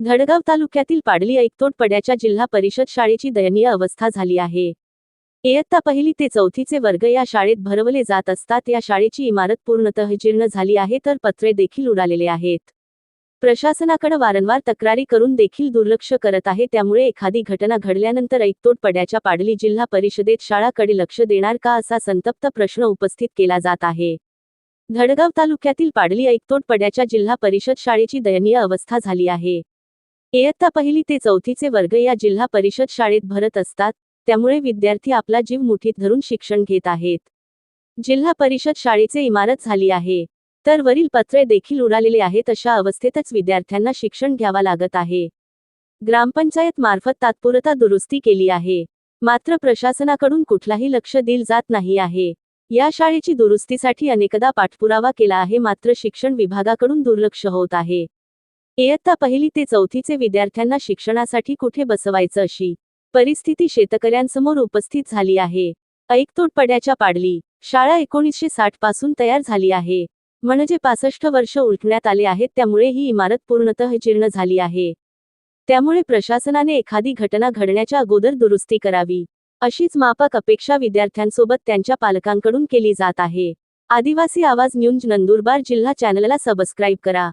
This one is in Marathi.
धडगाव तालुक्यातील पाडली ऐकतोड पड्याच्या जिल्हा परिषद शाळेची दयनीय अवस्था झाली आहे. इयत्ता पहिली ते चौथीचे वर्ग या शाळेत भरवले जात असतात. या शाळेची इमारत पूर्णतः जीर्ण झाली आहे तर पत्रे देखील उडालेले आहेत. प्रशासनाकडे वारंवार तक्रारी करून देखील दुर्लक्ष करत आहे. त्यामुळे एखादी घटना घडल्यानंतर ऐकतोड पड्याच्या पाडली जिल्हा परिषदेत शाळाकडे लक्ष देणार का असा संतप्त प्रश्न उपस्थित केला जात आहे. धडगाव तालुक्यातील पाडली ऐकतोड पड्याच्या जिल्हा परिषद शाळेची दयनीय अवस्था झाली आहे. इयत्ता पहिली ते चौथीचे वर्ग या जिल्हा परिषद शाळेत भरत असतात त्यामुळे विद्यार्थी आपला जीव मुठीत धरून शिक्षण घेत आहेत. जिल्हा परिषद शाळेचे इमारत झाली आहे तर वरील पत्रे देखील उडालेले आहेत अशा अवस्थेतच विद्यार्थ्यांना शिक्षण घ्यावा लागत आहे. ग्रामपंचायत मार्फत तात्पुरता दुरुस्ती केली आहे मात्र प्रशासनाकडून कुठलाही लक्ष दिल जात नाही आहे. या शाळेची दुरुस्तीसाठी अनेकदा पाठपुरावा केला आहे मात्र शिक्षण विभागाकडून दुर्लक्ष होत आहे. इयत्ता पहिली ते चौथीचे विद्यार्थ्यांना शिक्षणासाठी कुठे बसवायचं अशी परिस्थिती शेतकऱ्यांसमोर उपस्थित झाली आहे. ऐकतोड पड्याच्या पाडली. शाळा एकोणीसशे साठपासून तयार झाली आहे. म्हणजे पासष्ट वर्ष उलटण्यात आले आहेत त्यामुळे ही इमारत पूर्णतः जीर्ण झाली आहे. त्यामुळे प्रशासनाने एखादी घटना घडण्याच्या अगोदर दुरुस्ती करावी. अशीच मापक अपेक्षा विद्यार्थ्यांसोबत त्यांच्या पालकांकडून केली जात आहे. आदिवासी आवाज न्यूज नंदुरबार जिल्हा चॅनलला सबस्क्राईब करा.